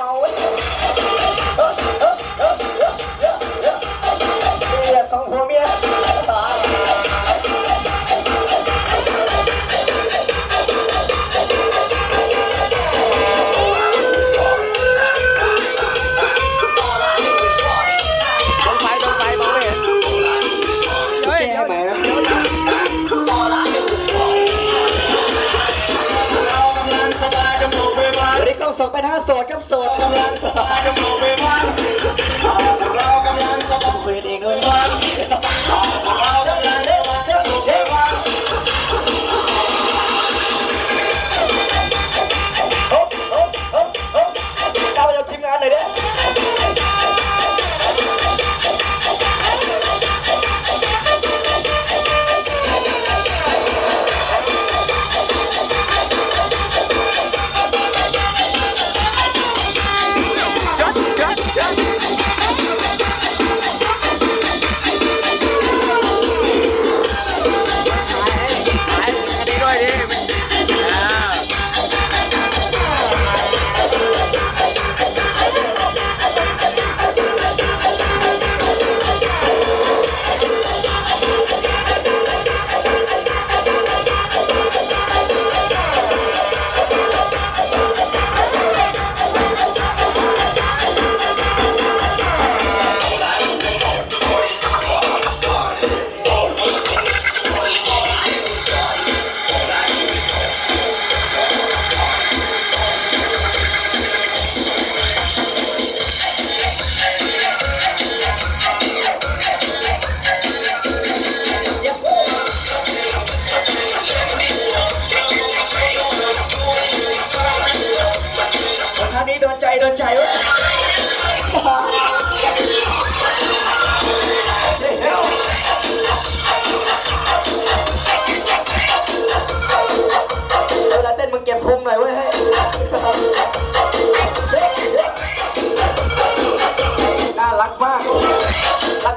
mode ส่งเป็นห้าโสดครับโสดกำลังสบาย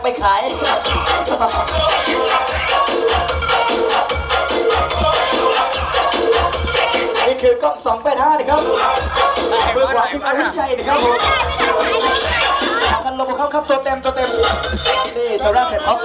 ไปขาย นี่คือกล้อง285นะครับเบอร์ขวาคืออาวิชัยนะครับผมทางกันลงเข้าครับตัวเต็มตัวเต็ม นี่ตัวแรกเสร็จท็อป